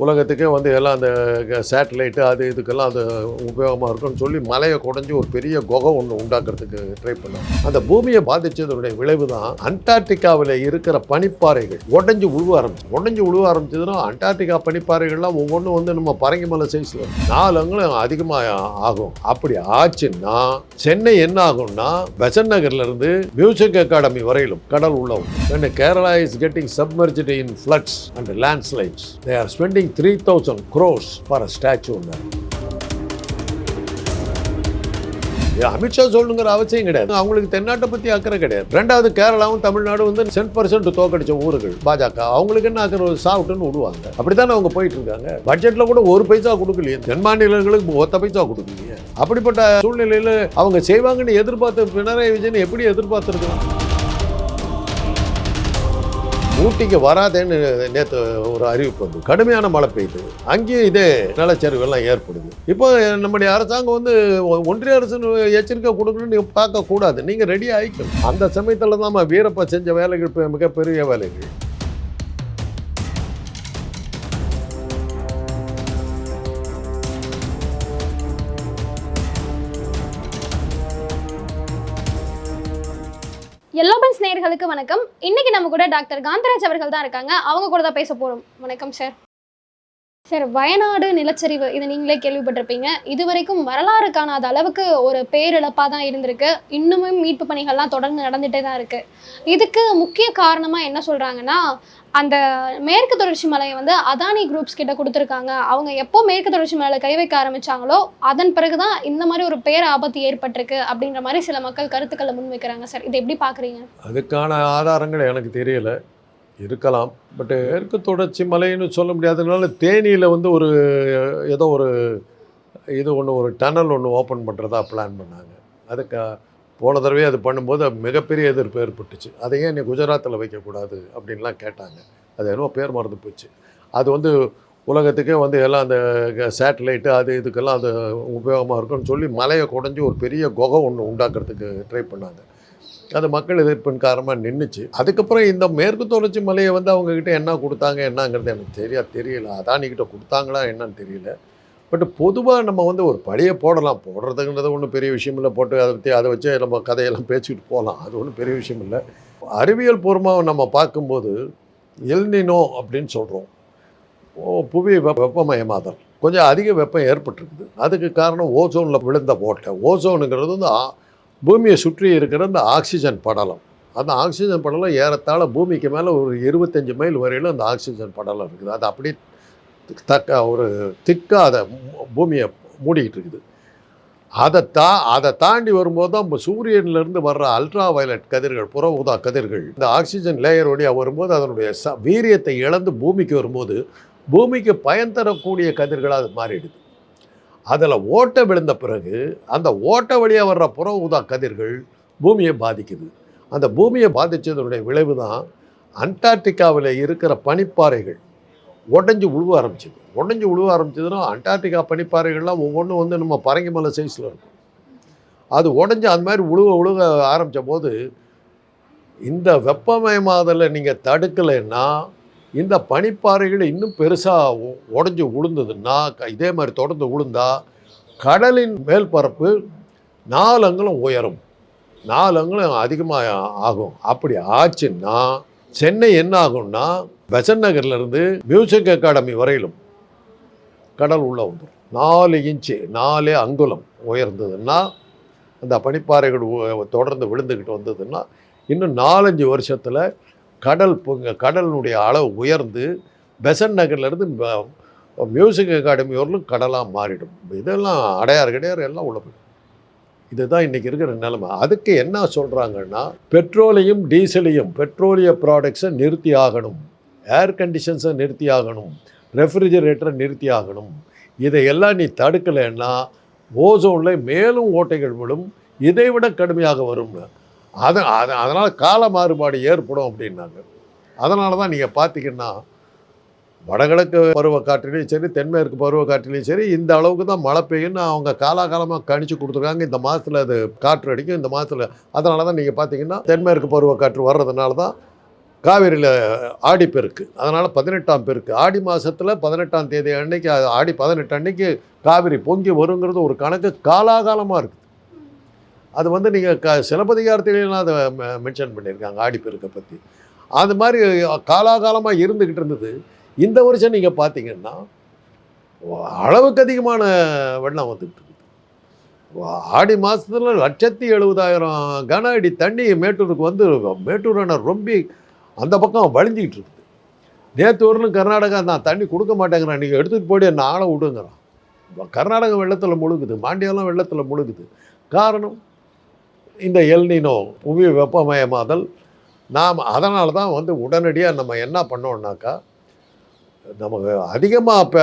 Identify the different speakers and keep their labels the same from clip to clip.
Speaker 1: உலகத்துக்கே வந்து எல்லாம் அந்த சேட்டலைட்டு அது இதுக்கெல்லாம் அது உபயோகமாக இருக்கும்னு சொல்லி மலையை குடஞ்சி ஒரு பெரிய குகை ஒன்று உண்டாக்குறதுக்கு ட்ரை பண்ணாங்க அந்த பூமியை பாதிச்சதனுடைய விளைவு தான் அண்டார்டிகாவில் இருக்கிற பனிப்பாறைகள். உடஞ்சி உழுவ ஆரம்பிச்சு உடஞ்சி உழுவ ஆரம்பிச்சதுன்னா அண்டார்டிகா பனிப்பாறைகள்லாம் ஒவ்வொன்றும் வந்து நம்ம பரங்கி மலை சைஸில் நாலு அங்குலம் அதிகமாக ஆகும். அப்படி ஆச்சுன்னா சென்னை என்ன ஆகும்னா பெசன் நகர்லேருந்து மியூசிக் அகாடமி வரையிலும் கடல் உள்ளவும் when Kerala is getting submerge in floods and landslides they are spending 3000 crores for for statue there இது அமித்ஷா சொல்லணுங்கிற அவசியம் கிடையாது. அவங்களுக்கு தென்னாட்டை பற்றி அக்கறை கிடையாது. ரெண்டாவது கேரளாவும் தமிழ்நாடும் வந்து சென்ட் பர்சன்ட் தோக்கடிச்ச ஊர்கள் பாஜக. அவங்களுக்கு என்ன அக்கறை சாப்பிட்டுன்னு விடுவாங்க. அப்படித்தானே அவங்க போயிட்டு இருக்காங்க? பட்ஜெட்டில் கூட ஒரு பைசா கொடுக்கலையே. தென் மாநிலங்களுக்கு ஒத்த பைசா கொடுக்கலையே. அப்படிப்பட்ட சூழ்நிலையில் அவங்க செய்வாங்கன்னு எதிர்பார்த்த பினராயி விஜயன் எப்படி எதிர்பார்த்துருக்கலாம்? ஊட்டிக்கு வராதேன்னு நேற்று ஒரு அறிவிப்பு வந்து கடுமையான மழை பெய்யுது அங்கேயும் இதே நிலச்சரிவுகள்லாம் ஏற்படுது. இப்போ நம்முடைய அரசாங்கம் வந்து ஒன்றிய அரசு எச்சரிக்கை கொடுக்கணும்னு பார்க்கக்கூடாது. நீங்கள் ரெடி ஆகிக்கணும் அந்த சமயத்தில் தான் வீரப்பா செஞ்ச வேலைகள் மிகப்பெரிய வேலைகள்.
Speaker 2: எல்லோ பென்ஸ் நேயர்களுக்கு வணக்கம். இன்னைக்கு நம்ம கூட டாக்டர் காந்தராஜ் அவர்கள் தான் இருக்காங்க. அவங்க கூட தான் பேச போகிறோம் வணக்கம் சார் சார் வயநாடு நிலச்சரிவு இதை நீங்களே கேள்விப்பட்டிருப்பீங்க. இது வரைக்கும் வரலாறு காணாத அளவுக்கு ஒரு பேரிழப்பாக தான் இருந்திருக்கு. இன்னுமும் மீட்பு பணிகள்லாம் தொடர்ந்து நடந்துகிட்டே தான் இருக்கு. இதுக்கு முக்கிய காரணமாக என்ன சொல்றாங்கன்னா அந்த மேற்கு தொடர்ச்சி மலையை வந்து அதானி குரூப்ஸ் கிட்ட கொடுத்துருக்காங்க. அவங்க எப்போ மேற்கு தொடர்ச்சி மலையில் கை வைக்க ஆரம்பிச்சாங்களோ அதன் பிறகு தான் இந்த மாதிரி ஒரு பேர் ஆபத்து ஏற்பட்டிருக்கு அப்படின்ற மாதிரி சில மக்கள் கருத்துக்களை முன்வைக்கிறாங்க சார் இதை எப்படி பார்க்குறீங்க
Speaker 1: அதுக்கான ஆதாரங்கள் எனக்கு தெரியலை. இருக்கலாம். பட்டு மேற்கு தொடர்ச்சி மலைன்னு சொல்ல முடியாததுனால தேனியில் வந்து ஒரு ஏதோ ஒரு இது ஒன்று ஒரு டனல் ஒன்று ஓப்பன் பண்ணுறதா பிளான் பண்ணாங்க. அதுக்கு போன தடவை அது பண்ணும்போது அது மிகப்பெரிய எதிர்ப்பு ஏற்பட்டுச்சு. அதை ஏன் நீ குஜராத்தில் வைக்கக்கூடாது அப்படின்லாம் கேட்டாங்க. அது என்னவோ பேர் மறந்து போச்சு. அது வந்து உலகத்துக்கே வந்து எல்லாம் அந்த சேட்டலைட்டு அது இதுக்கெல்லாம் அது உபயோகமாக இருக்கும்னு சொல்லி மலையை குடஞ்சி ஒரு பெரிய குகை ஒன்று உண்டாக்குறதுக்கு ட்ரை பண்ணாங்க. அது மக்கள் எதிர்ப்பின் காரணமாக நின்றுச்சு அதுக்கப்புறம் இந்த மேற்கு தொடர்ச்சி மலையை வந்து அவங்கக்கிட்ட என்ன கொடுத்தாங்க என்னங்கிறது எனக்கு தெரியா தெரியல. அதானிக்கிட்ட கொடுத்தாங்களா என்னன்னு தெரியல. பட் பொதுவாக நம்ம வந்து ஒரு படியை போடலாம். போடுறதுங்கிறது ஒன்றும் பெரிய விஷயம் இல்லை. போட்டு அதை பற்றி அதை வச்சு நம்ம கதையெல்லாம் பேசிக்கிட்டு போகலாம். அது ஒன்றும் பெரிய விஷயம் இல்லை. அறிவியல் பூர்வமாக நம்ம பார்க்கும்போது எல்னினோ அப்படின்னு சொல்கிறோம் ஓ புவி வெப்ப வெப்பமயமாதல். கொஞ்சம் அதிக வெப்பம் ஏற்பட்டிருக்குது. அதுக்கு காரணம் ஓசோனில் விழுந்த ஓட்டை ஓசோனுங்கிறது வந்து பூமியை சுற்றி இருக்கிற அந்த ஆக்சிஜன் படலம். அந்த ஆக்சிஜன் படலம் ஏறத்தாழ பூமிக்கு மேலே ஒரு இருபத்தஞ்சி மைல் வரையிலும் அந்த ஆக்சிஜன் படலம் இருக்குது. அது அப்படியே தக்க ஒரு திக்காக அதை பூமியை மூடிக்கிட்டு இருக்குது. அதை தா அதை தாண்டி வரும்போது தான் சூரியன்லேருந்து வர்ற அல்ட்ரா வயலட் கதிர்கள் புற ஊதா கதிர்கள் இந்த ஆக்சிஜன் லேயர் வழியாக வரும்போது அதனுடைய ச வீரியத்தை இழந்து பூமிக்கு வரும்போது பூமிக்கு பயன் தரக்கூடிய கதிர்களாக அது மாறிடுது. அதில் ஓட்டை விழுந்த பிறகு அந்த ஓட்டை வழியாக வர்ற புற ஊதா கதிர்கள் பூமியை பாதிக்குது. அந்த பூமியை பாதித்ததனுடைய விளைவு தான் அண்டார்டிகாவில் இருக்கிற பனிப்பாறைகள் உடஞ்சி உழுவ ஆரம்பிச்சது. உடஞ்சி உழுவ ஆரம்பிச்சதுன்னா அண்டார்டிகா பனிப்பாறைகள்லாம் ஒவ்வொன்றும் வந்து நம்ம பரங்கி மலை சைஸில் இருக்கும். அது உடஞ்சி அந்த மாதிரி உழுவ உழுக ஆரம்பித்த போது இந்த வெப்பமயமாதலை நீங்கள் தடுக்கலைன்னா இந்த பனிப்பாறைகள் இன்னும் பெருசாக உடஞ்சி உளுந்ததுன்னா க- இதே மாதிரி தொடர்ந்து உளுந்தா கடலின் மேல்பரப்பு நாலு அங்குலம் உயரும். நாலு அங்குலம் அதிகமாக ஆகும். அப்படி ஆச்சுன்னா சென்னை என்ன ஆகும்னா பெசன் நகர்லேருந்து மியூசிக் அகாடமி வரையிலும் கடல் உள்ள வந்துடும் நாலு இன்ச்சு நாலு அங்குலம் உயர்ந்ததுன்னா அந்த பனிப்பாறைகள் தொடர்ந்து விழுந்துக்கிட்டு வந்ததுன்னா இன்னும் நாலஞ்சு வருஷத்தில் கடல் பொங்க கடலினுடைய அளவு உயர்ந்து பெசன் நகர்லேருந்து மியூசிக் அகாடமி வரலும் கடலாக மாறிடும். இதெல்லாம் அடையார் கிடையார் எல்லாம் உள்ள போயிடும். இதுதான் இன்றைக்கி இருக்கிற நிலைமை. அதுக்கு என்ன சொல்கிறாங்கன்னா பெட்ரோலையும் டீசலையும் பெட்ரோலிய ப்ராடக்ட்ஸை நிறுத்தி ஆகணும். ஏர் கண்டிஷன்ஸை நிறுத்தி ஆகணும். ரெஃப்ரிஜரேட்டரை நிறுத்தி ஆகணும். இதையெல்லாம் நீ தடுக்கலைன்னா ஓசோனில் மேலும் ஓட்டைகள் விழும். இதை விட கடுமையாக வரும்னு. அது அது அதனால் கால மாறுபாடு ஏற்படும் அப்படின்னாங்க. அதனால தான் நீங்கள் பார்த்தீங்கன்னா வடகிழக்கு பருவக்காற்றிலையும் சரி தென்மேற்கு பருவக்காற்றிலையும் சரி இந்த அளவுக்கு தான் மழை பெய்யும்னு அவங்க காலாகாலமாக கணிச்சு கொடுத்துருக்காங்க. இந்த மாதத்தில் அது காற்று அடிக்கும் இந்த மாதத்தில் அதனால தான் நீங்கள் பார்த்தீங்கன்னா தென்மேற்கு பருவக்காற்று வர்றதுனால தான் காவிரியில் ஆடி பெருக்கு. அதனால் பதினெட்டாம் பெருக்கு. ஆடி மாதத்தில் பதினெட்டாம் தேதி அன்னைக்கு அது ஆடி பதினெட்டு அன்னைக்கு காவிரி பொங்கி வருங்கிறது ஒரு கணக்கு காலாகாலமாக இருக்குது அது வந்து நீங்கள் க சிலப்பதிகாரத்திலாம் அதை மென்ஷன் பண்ணியிருக்காங்க ஆடி பெருக்கை பற்றி அது மாதிரி காலாகாலமாக இருந்துக்கிட்டு இருந்தது. இந்த வருஷம் நீங்கள் பார்த்தீங்கன்னா அளவுக்கு அதிகமான வெள்ளம் வந்துக்கிட்டு இருக்குது. ஆடி மாதத்துல லட்சத்தி எழுபதாயிரம் கன அடி தண்ணி மேட்டூருக்கு வந்து மேட்டூர் அணை ரொம்பி அந்த பக்கம் வழிஞ்சிக்கிட்டு இருக்குது. நேற்று கர்நாடகா நான் தண்ணி கொடுக்க மாட்டேங்கிறேன் நீங்கள் எடுத்துகிட்டு போய் நானும் விடுங்கிறான். கர்நாடகா வெள்ளத்தில் முழுகுது மாண்டியெல்லாம் வெள்ளத்தில் முழுகுது. காரணம்? இந்த எல்னினோ புவி வெப்பமயமாதல் நாம் அதனால தான் வந்து உடனடியாக நம்ம என்ன பண்ணோம்னாக்கா நமக்கு அதிகமாக பெ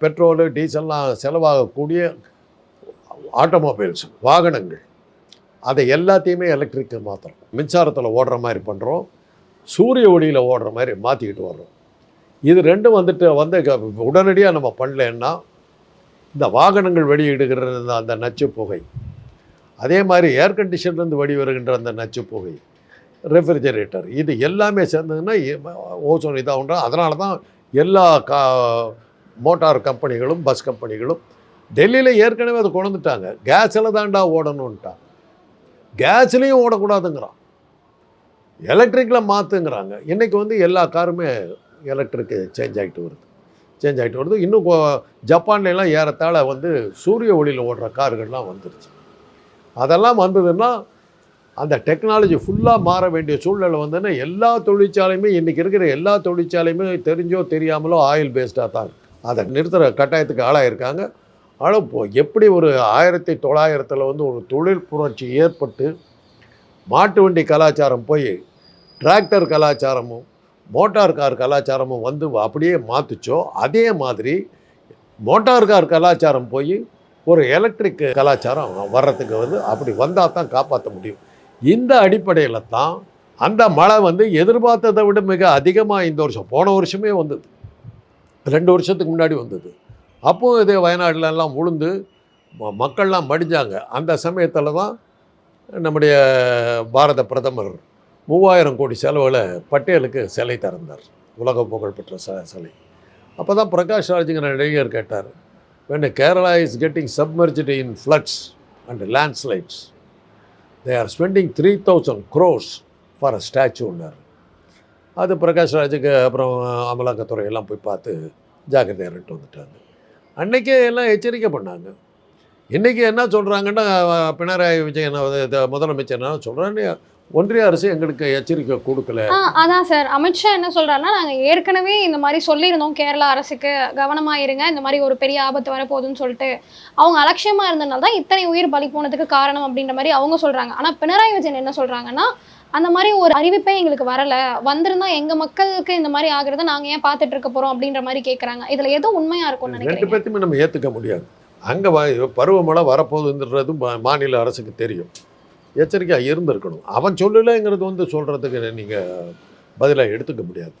Speaker 1: பெட்ரோலு டீசல்லாம் செலவாகக்கூடிய ஆட்டோமொபைல்ஸ் வாகனங்கள். அதை எல்லாத்தையுமே எலக்ட்ரிக்கு மாற்றுறோம் மின்சாரத்தில் ஓடுற மாதிரி பண்ணுறோம் சூரிய ஒளியில் ஓடுற மாதிரி மாற்றிக்கிட்டு வர்றோம். இது ரெண்டும் வந்துட்டு வந்து உடனடியாக நம்ம பண்ணலன்னா இந்த வாகனங்கள் வெளியிடுகிற அந்த- அந்த நச்சு புகை அதே மாதிரி ஏர் கண்டிஷன்லேருந்து வெளிவருகின்ற அந்த நச்சு புகை ரெஃப்ரிஜரேட்டர் இது எல்லாமே சேர்ந்ததுன்னா ஓசோன் இதாகுன்றா அதனால தான் எல்லா கா மோட்டார் கம்பெனிகளும் பஸ் கம்பெனிகளும் டெல்லியில் ஏற்கனவே அதை கொண்டுட்டாங்க கேஸில் தாண்டா ஓடணுன்ட்டான் கேஸ்லேயும் ஓடக்கூடாதுங்கிறான். எலக்ட்ரிக்கில் மாற்றுங்கிறாங்க இன்றைக்கி வந்து எல்லா காருமே எலக்ட்ரிக்கு சேஞ்ச் ஆகிட்டு வருது. சேஞ்ச் ஆகிட்டு வருது. இன்னும் ஜப்பான்லாம் ஏறத்தாழ வந்து சூரிய ஒளியில் ஓடுற கார்கள்லாம் வந்துருச்சு. அதெல்லாம் வந்ததுன்னா அந்த டெக்னாலஜி ஃபுல்லாக மாற வேண்டிய சூழ்நிலை வந்ததுன்னா எல்லா தொழிற்சாலையுமே இன்றைக்கி இருக்கிற எல்லா தொழிற்சாலையுமே தெரிஞ்சோ தெரியாமலோ ஆயில் பேஸ்டாக தான். அதை நிறுத்துகிற கட்டாயத்துக்கு ஆளாயிருக்காங்க. ஆனால் இப்போ எப்படி ஒரு ஆயிரத்தி தொள்ளாயிரத்தில் வந்து ஒரு தொழில் புரட்சி ஏற்பட்டு மாட்டு வண்டி கலாச்சாரம் போய் டிராக்டர் கலாச்சாரமும் மோட்டார் கார் கலாச்சாரமும் வந்து அப்படியே மாற்றுச்சோ அதே மாதிரி மோட்டார் கார் கலாச்சாரம் போய் ஒரு எலக்ட்ரிக் கலாச்சாரம் வர்றதுக்கு வந்து அப்படி வந்தால் தான் காப்பாற்ற முடியும். இந்த அடிப்படையில் தான் அந்த மழை வந்து எதிர்பார்த்ததை விட மிக அதிகமாக இந்த வருஷம் போன வருஷமே வந்தது. ரெண்டு வருஷத்துக்கு முன்னாடி வந்தது. அப்போது இதே வயநாடுலலாம் உளுந்து ம- மக்கள்லாம் மடிஞ்சாங்க. அந்த சமயத்தில் தான் நம்முடைய பாரத பிரதமர் மூவாயிரம் கோடி செலவில் பட்டேலுக்கு சிலை திறந்தார். உலக புகழ்பெற்ற ச சிலை. அப்போ தான் பிரகாஷ் ராஜுங்கிற நடிகர் கேட்டார் when Kerala is getting submerged in floods and landslides they are spending three thousand crores for a ஸ்டாச்சுன்னார் அது பிரகாஷ் ராஜுக்கு அப்புறம் அமலாக்கத்துறை எல்லாம் போய் பார்த்து ஜாக்கிரதையாக இருந்துட்டு வந்துட்டாங்க. அன்றைக்கே எல்லாம் எச்சரிக்கை பண்ணாங்க. இன்றைக்கி என்ன சொல்கிறாங்கன்னா பினராயி விஜயன் முதலமைச்சர் என்ன சொல்கிறான்னு ஒன்றிய அரசு எங்களுக்கு எச்சரிக்கை கொடுக்கல.
Speaker 2: அதான் சார். அமித்ஷா என்ன சொல்றாருன்னா நாங்க ஏற்கனவே இந்த மாதிரி சொல்லியிருந்தோம். கேரளா அரசுக்கு கவனமா இருங்க. இந்த மாதிரி ஒரு பெரிய ஆபத்து வரப்போகுதுன்னு சொல்லிட்டு அவங்க அலட்சியமா இருந்தனால தான் இத்தனை உயிர் பலி போனதுக்கு காரணம் அப்படின்ற மாதிரி அவங்க சொல்றாங்க. ஆனா பினராயி விஜயன் என்ன சொல்றாங்கன்னா அந்த மாதிரி ஒரு அறிவிப்பே எங்களுக்கு வரல. வந்திருந்தா எங்க மக்களுக்கு இந்த மாதிரி ஆகுறத நாங்க ஏன் பார்த்துட்டு இருக்க போறோம் அப்படின்ற மாதிரி கேக்குறாங்க. இதுல எது உண்மையா இருக்கும்னு
Speaker 1: ரெண்டு
Speaker 2: நினைக்கிறீங்க?
Speaker 1: பேர்த்தையுமே நம்ம ஏற்றுக்க முடியாது. அங்கே பருவமழை வரப்போகுதுன்றது மாநில அரசுக்கு தெரியும். எச்சரிக்கையாக இருந்திருக்கணும். அவன் சொல்லலைங்கிறது வந்து சொல்கிறதுக்கு நீங்கள் பதிலாக எடுத்துக்க முடியாது.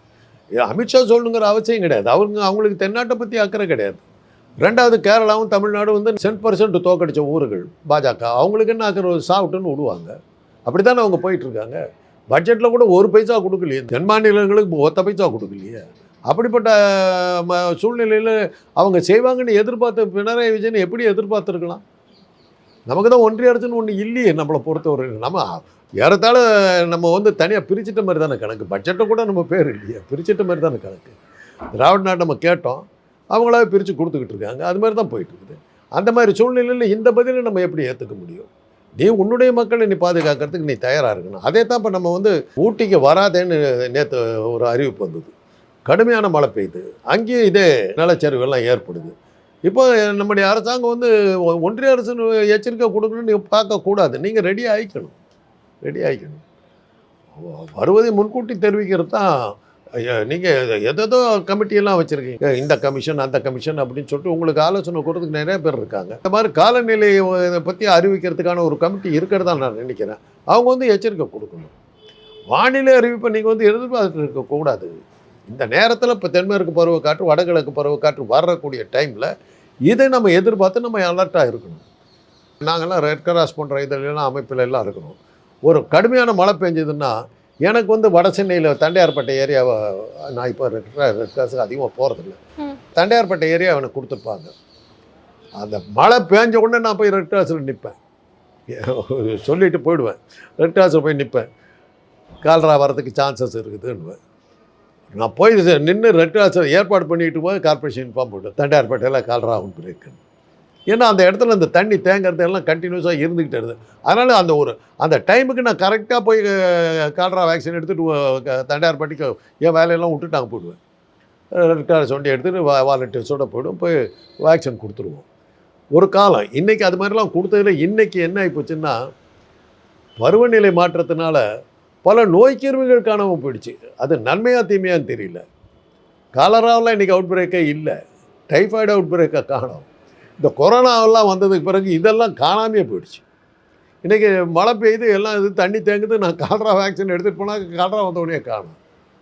Speaker 1: அமித்ஷா சொல்லணுங்கிற அவசியம் கிடையாது. அவங்க அவங்களுக்கு தென்னாட்டை பற்றி அக்கறை கிடையாது. ரெண்டாவது கேரளாவும் தமிழ்நாடும் வந்து சென்ட் பர்சன்ட் தோக்கடிச்ச ஊர்கள் பாஜக. அவங்களுக்கு என்ன அக்கறை? சாப்பிட்டுன்னு விடுவாங்க. அப்படி தானே அவங்க போயிட்டுருக்காங்க? பட்ஜெட்டில் கூட ஒரு பைசா கொடுக்கலையே. தென் மாநிலங்களுக்கு ஒத்த பைசா கொடுக்கலையே. அப்படிப்பட்ட ம- சூழ்நிலையில் அவங்க செய்வாங்கன்னு எதிர்பார்த்த பினராயி விஜயன் எப்படி எதிர்பார்த்துருக்கலாம்? நமக்கு தான் ஒன்றிய அரசுன்னு ஒன்று இல்லையே நம்மளை பொறுத்தவரை நம்ம ஏறத்தாழ நம்ம வந்து தனியாக பிரிச்சிட்ட மாதிரி தானே கணக்கு. பட்ஜெட்டை கூட நம்ம பேர் இல்லையே பிரிச்சிட்ட மாதிரி தானே கணக்கு. திராவிட நாடு நம்ம கேட்டோம் அவங்களாவே பிரித்து கொடுத்துக்கிட்டு இருக்காங்க. அது மாதிரி தான் போயிட்டு இருக்குது. அந்த மாதிரி சூழ்நிலையில் இந்த பதிலை நம்ம எப்படி ஏற்றுக்க முடியும்? நீ உன்னுடைய மக்களை நீ பாதுகாக்கிறதுக்கு நீ தயாராக இருக்கணும். அதே தான் இப்போ நம்ம வந்து ஊட்டிக்கு வராதேன்னு நேற்று ஒரு அறிவிப்பு வந்தது. கடுமையான மழை பெய்யுது. அங்கேயும் இதே நிலச்சரிவு எல்லாம் ஏற்படுது. இப்போ நம்முடைய அரசாங்கம் வந்து ஒன்றிய அரசு எச்சரிக்கை கொடுக்கணும்னு நீங்கள் பார்க்கக்கூடாது. நீங்கள் ரெடி ஆகிக்கணும் ரெடி ஆகிக்கணும் வருவதை முன்கூட்டி தெரிவிக்கிறது தான் நீங்கள் எதோ கமிட்டியெல்லாம் வச்சுருக்கீங்க. இந்த கமிஷன் அந்த கமிஷன் அப்படின்னு சொல்லிட்டு உங்களுக்கு ஆலோசனை கொடுத்துக்கு நிறைய பேர் இருக்காங்க. இந்த மாதிரி காலநிலையை பற்றி அறிவிக்கிறதுக்கான ஒரு கமிட்டி இருக்கிறதா நான் நினைக்கிறேன். அவங்க வந்து எச்சரிக்கை கொடுக்கணும். வானிலை அறிவிப்பை நீங்கள் வந்து எதிர்பார்த்துட்டு இருக்கக்கூடாது. இந்த நேரத்தில் இப்போ தென்மேற்கு பருவக்காற்று வடகிழக்கு பருவக்காற்று வரக்கூடிய டைமில் இதை நம்ம எதிர்பார்த்து நம்ம அலர்ட்டாக இருக்கணும். நாங்கள்லாம் ரெட் கிராஸ் போன்ற இதெல்லாம் அமைப்பில் எல்லாம் இருக்கணும். ஒரு கடுமையான மழை பெஞ்சதுன்னா எனக்கு வந்து வட சென்னையில் தண்டையார்பேட்டை ஏரியாவை நான் இப்போ ரெட் கிளாஸுக்கு அதிகமாக போகிறதில்ல. தண்டையார்பேட்டை ஏரியா எனக்கு கொடுத்துருப்பாங்க. அந்த மழை பேஞ்ச உடனே நான் போய் ரெட் கிளாஸில் நிற்பேன் சொல்லிட்டு போயிடுவேன். ரெட் கிளாஸில் போய் நிற்பேன் கால்ரா வரதுக்கு சான்சஸ் இருக்குதுன்னுவேன். நான் போய் நின்று ரெட் ஏற்பாடு பண்ணிட்டு போய் கார்பரேஷன் இன்ஃபார்ம் போட்டு தண்டையார்பேட்டையில் கால்ரா அவுட் பிரேக்குன்னு ஏன்னா அந்த இடத்துல அந்த தண்ணி தேங்கிறது எல்லாம் கண்டினியூஸாக இருந்துக்கிட்டே இருந்தது அதனால் அந்த ஒரு அந்த டைமுக்கு நான் கரெக்டாக போய் கால்ரா வேக்சின் எடுத்துகிட்டு தண்டையார்பட்டிக்கு என் வேலையெல்லாம் விட்டுட்டு நாங்கள் போயிடுவேன். ரெட் சொண்டி எடுத்துகிட்டு வா வாலண்டியர்ஸோட போய்டும் போய் வேக்சின் கொடுத்துருவோம். ஒரு காலம் இன்றைக்கி அது மாதிரிலாம் கொடுத்ததில் இன்றைக்கி என்ன ஆகிப்போச்சுன்னா பருவநிலை மாற்றத்தினால பல நோய்க்கிருமிகள் காணாமல் போயிடுச்சு. அது நன்மையாக தீமையான்னு தெரியல. காலராவில் இன்றைக்கி அவுட் பிரேக்கே இல்லை. டைஃபாய்டு அவுட் பிரேக்கை காணோம். இந்த கொரோனாவெல்லாம் வந்ததுக்கு பிறகு இதெல்லாம் காணாமையே போயிடுச்சு. இன்றைக்கி மழை பெய்யுது எல்லாம் இது தண்ணி தேங்குது நான் கால்ரா வேக்சின் எடுத்துகிட்டு போனால் கால்ரா வந்த காணும்.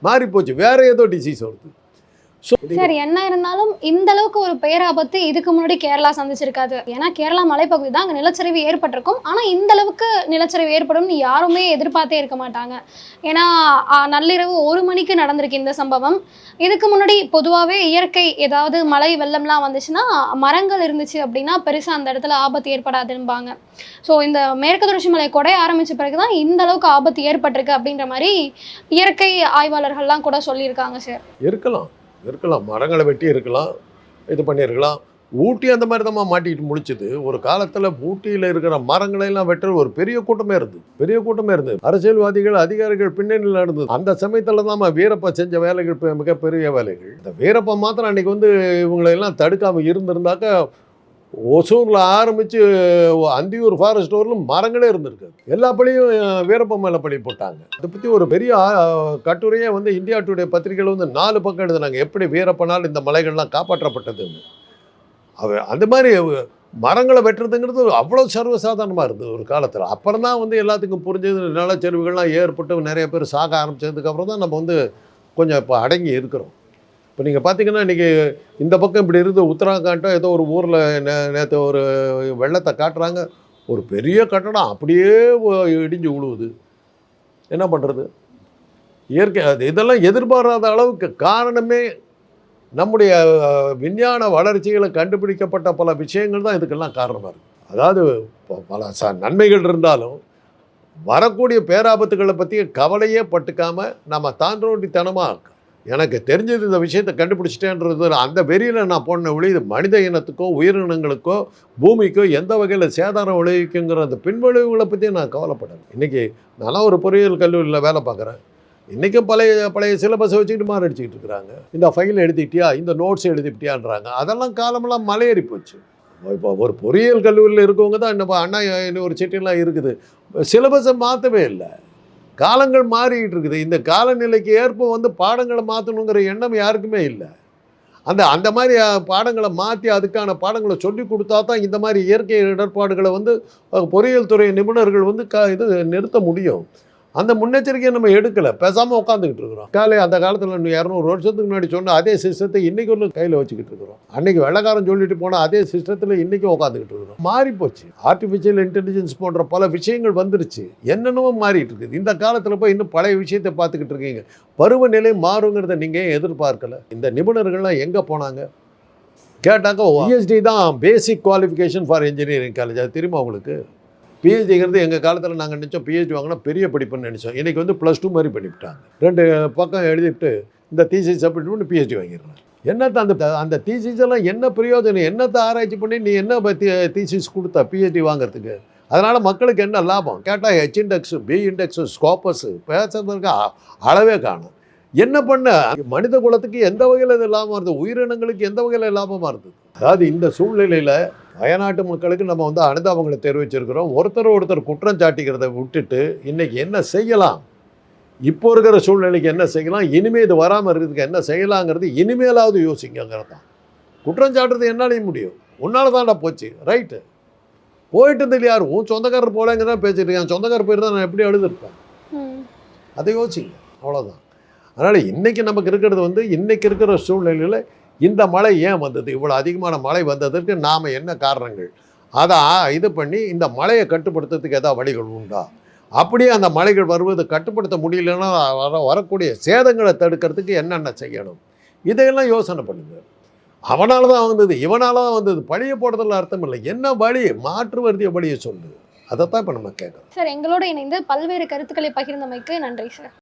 Speaker 1: மாறி போச்சு வேறு ஏதோ டிசீஸ் வருது.
Speaker 2: சார் என்ன இருந்தாலும் இந்த அளவுக்கு ஒரு பேராபத்து இதுக்கு முன்னாடி கேரளா சந்திச்சிருக்காது. ஏன்னா கேரளா மலைப்பகுதி தான் அங்கே நிலச்சரிவு ஏற்பட்டிருக்கும். ஆனால் இந்த அளவுக்கு நிலச்சரிவு ஏற்படும்னு யாருமே எதிர்பார்த்தே இருக்க மாட்டாங்க. ஏன்னா நள்ளிரவு ஒரு மணிக்கு நடந்திருக்கு இந்த சம்பவம். இதுக்கு முன்னாடி பொதுவாகவே இயற்கை ஏதாவது மழை வெள்ளம்லாம் வந்துச்சுன்னா மரங்கள் இருந்துச்சு அப்படின்னா பெருசாக அந்த இடத்துல ஆபத்து ஏற்படாதுன்பாங்க ஸோ இந்த மேற்கு தொடர்ச்சி மலை கொடை ஆரம்பித்த பிறகு தான் இந்த அளவுக்கு ஆபத்து ஏற்பட்டிருக்கு அப்படின்ற மாதிரி இயற்கை ஆய்வாளர்கள்லாம் கூட சொல்லியிருக்காங்க சார்
Speaker 1: இருக்கலாம். இருக்கலாம் மரங்களை வெட்டி இருக்கலாம் இது பண்ணியிருக்கலாம். ஊட்டி அந்த மாதிரி தான் மாட்டிக்கிட்டு முடிச்சுது. ஒரு காலத்தில் ஊட்டியில் இருக்கிற மரங்களை எல்லாம் வெட்டுற ஒரு பெரிய கூட்டமே இருந்தது. பெரிய கூட்டமே இருந்தது. அரசியல்வாதிகள் அதிகாரிகள் பின்னணியில் இருந்தது அந்த சமயத்தில் தான் வீரப்பா செஞ்ச வேலைகள் மிகப்பெரிய வேலைகள். இந்த வீரப்பா மாத்திரம் அன்றைக்கி வந்து இவங்களையெல்லாம் தடுக்காமல் இருந்திருந்தாக்க ஒசூரில் ஆரம்பித்து அந்தியூர் ஃபாரஸ்ட் வரலும் மரங்களே இருந்திருக்கு. எல்லா பழியும் வீரப்ப மேலே பழி போட்டாங்க. அதை பற்றி ஒரு பெரிய கட்டுரையே வந்து இந்தியா டுடே பத்திரிகையில் வந்து நாலு பக்கம் எழுதுனாங்க. எப்படி வீரப்பனால் இந்த மலைகள்லாம் காப்பாற்றப்பட்டதுன்னு. அவ அந்த மாதிரி மரங்களை வெட்டுறதுங்கிறது அவ்வளோ சர்வசாதாரணமாக இருந்தது ஒரு காலத்தில். அப்புறம் தான் வந்து எல்லாத்துக்கும் புரிஞ்சது நிலச்சரிவுகள்லாம் ஏற்பட்டு நிறைய பேர் சாக ஆரம்பித்ததுக்கப்புறம் தான் நம்ம வந்து கொஞ்சம் இப்போ அடங்கி இருக்கிறோம். இப்போ நீங்கள் பார்த்தீங்கன்னா இன்றைக்கி இந்த பக்கம் இப்படி இருந்து உத்தராகண்டோ ஏதோ ஒரு ஊரில் நே நேற்று ஒரு வெள்ளத்தை காட்டுறாங்க. ஒரு பெரிய கட்டடம் அப்படியே இடிஞ்சு விழுவுது என்ன பண்ணுறது இயற்கை அது இதெல்லாம் எதிர்பாராத அளவுக்கு காரணமே நம்முடைய விஞ்ஞான வளர்ச்சிகளை கண்டுபிடிக்கப்பட்ட பல விஷயங்கள் தான் இதுக்கெல்லாம் காரணமாக இருக்குது அதாவது ப- பல ச நன்மைகள் இருந்தாலும் வரக்கூடிய பேராபத்துகளை பற்றி கவலையே பட்டுக்காமல் நம்ம தாண்டோண்டித்தனமாக எனக்கு தெரிஞ்சது இந்த விஷயத்தை கண்டுபிடிச்சிட்டேன்றது அந்த வெறியில் நான் போன ஒளி இது மனித இனத்துக்கோ உயிரினங்களுக்கோ பூமிக்கோ எந்த வகையில் சேதாரம் விளைவிக்குங்கிற அந்த பின்விளைவுகளை பற்றி நான் கவலைப்படலை. இன்றைக்கி நான்லாம் ஒரு பொறியியல் கல்லூரியில் வேலை பார்க்குறேன். இன்றைக்கும் பழைய பழைய சிலபஸை வச்சுக்கிட்டு மாறு அடிச்சுக்கிட்டு இருக்கிறாங்க. இந்த ஃபைல் எழுதிட்டியா இந்த நோட்ஸ் எழுதிட்டியான்றாங்க அதெல்லாம் காலமெல்லாம் மலையேறி போச்சு. இப்போ ஒரு பொறியியல் கல்லூரியில் இருக்கவங்க தான் இன்னும் அண்ணா யூனிவர்சிட்டிலாம் இருக்குது. சிலபஸை மாற்றவே இல்லை. காலங்கள் மாறிக்கிட்டு இருக்குது. இந்த காலநிலைக்கு ஏற்ப வந்து பாடங்களை மாற்றணுங்கிற எண்ணம் யாருக்குமே இல்லை. அந்த அந்த மாதிரி பாடங்களை மாற்றி அதுக்கான பாடங்களை சொல்லி கொடுத்தா தான் இந்த மாதிரி இயற்கை இடர்பாடுகளை வந்து பொறியியல் துறை நிபுணர்கள் வந்து க இது நிறுத்த முடியும். அந்த முன்னெச்சரிக்கையை நம்ம எடுக்கலை. பேசாமல் உட்காந்துக்கிட்டு இருக்கிறோம். காலை அந்த காலத்தில் இரநூறு வருஷத்துக்கு முன்னாடி சொன்ன அதே சிஸ்டத்தை இன்றைக்கி ஒன்று கையில் வச்சுக்கிட்டு இருக்கிறோம். அன்றைக்கி வெள்ளக்காரன் சொல்லிட்டு போனால் அதே சிஸ்டத்தில் இன்றைக்கும் உட்காந்துக்கிட்டு இருக்கிறோம். மாறி போச்சு ஆர்டிஃபிஷியல் இன்டெலிஜென்ஸ் போன்ற பல விஷயங்கள் வந்துருச்சு. என்னென்னவோ மாறிட்டு இருக்குது. இந்த காலத்தில் போய் இன்னும் பழைய விஷயத்தை பார்த்துக்கிட்டு இருக்கீங்க. பருவநிலை மாறுங்கிறத நீங்கள் ஏன் எதிர்பார்க்கலை? இந்த நிபுணர்கள்லாம் எங்கே போனாங்க? கேட்டாக்க ஓஎஸ்டி தான் basic qualification for engineering college அது தெரியுமா உங்களுக்கு? பிஹெச்டிங்கிறது எங்கள் காலத்தில் நாங்கள் நினச்சோம் பிஹெச்டி வாங்கினா பெரிய படிப்புன்னு நினச்சோம். இன்றைக்கி வந்து ப்ளஸ் டூ மாதிரி பண்ணிவிட்டாங்க. ரெண்டு பக்கம் எழுதிட்டு இந்த தீசி சப்மிட் பண்ணி பிஹெச்டி வாங்கிடுறேன் என்னத்தை அந்த அந்த தீசிஸெல்லாம் என்ன பிரயோஜனம்? என்னத்தை ஆராய்ச்சி பண்ணி நீ என்ன தீசிஸ் கொடுத்தா பிஹெச்டி வாங்குறதுக்கு? அதனால் மக்களுக்கு என்ன லாபம்? கேட்டால் H index P index Scopus பேசுறதுக்கு அளவே காணும். என்ன பண்ண? மனித குலத்துக்கு எந்த வகையில் இது லாபம் இருந்தது? உயிரினங்களுக்கு எந்த வகையில் லாபமாக இருந்தது? அதாவது இந்த சூழ்நிலையில் வயநாட்டு மக்களுக்கு நம்ம வந்து அனுதாபங்களை தெரிவிச்சிருக்கிறோம். ஒருத்தர் ஒருத்தர் குற்றம் சாட்டிக்கிறத விட்டுட்டு இன்னைக்கு என்ன செய்யலாம்? இப்போ இருக்கிற சூழ்நிலைக்கு என்ன செய்யலாம்? இனிமேல் இது வராமல் இருக்கிறதுக்கு என்ன செய்யலாங்கிறது இனிமேலாவது யோசிங்கிறது தான் குற்றம் சாட்டுறது என்னாலையும் முடியும். உன்னால தான்டா போச்சு. ரைட்டு. போயிட்டதில் யார்? உன் சொந்தக்காரர் போலங்க தான் பேசிட்டு இருக்கேன். சொந்தக்காரர் போயிட்டு தான் நான் எப்படி அழுதுருப்பேன்?
Speaker 2: ம்.
Speaker 1: அதை யோசிங்க. அவ்வளோதான் அதனால் இன்றைக்கி நமக்கு இருக்கிறது வந்து இன்றைக்கி இருக்கிற சூழ்நிலையில் இந்த மழை ஏன் வந்தது? இவ்வளோ அதிகமான மழை வந்ததற்கு நாம் என்ன காரணங்கள்? அதை இது பண்ணி இந்த மழையை கட்டுப்படுத்துறதுக்கு ஏதாவது வழிகள் உண்டா? அப்படியே அந்த மலைகள் வருவது கட்டுப்படுத்த முடியலன்னா வர வரக்கூடிய சேதங்களை தடுக்கிறதுக்கு என்னென்ன செய்யணும்? இதையெல்லாம் யோசனை பண்ணுங்க. அவனால தான் வந்தது இவனால தான் வந்தது. பழிய போடுறதுல அர்த்தம் இல்லை. என்ன வழி? மாற்று வருதிய வழியை சொல்லு. அதைத்தான் இப்போ நம்ம கேட்குறோம்.
Speaker 2: சார் எங்களோட இணைந்து பல்வேறு கருத்துக்களை பகிர்ந்தமைக்கு நன்றி சார்.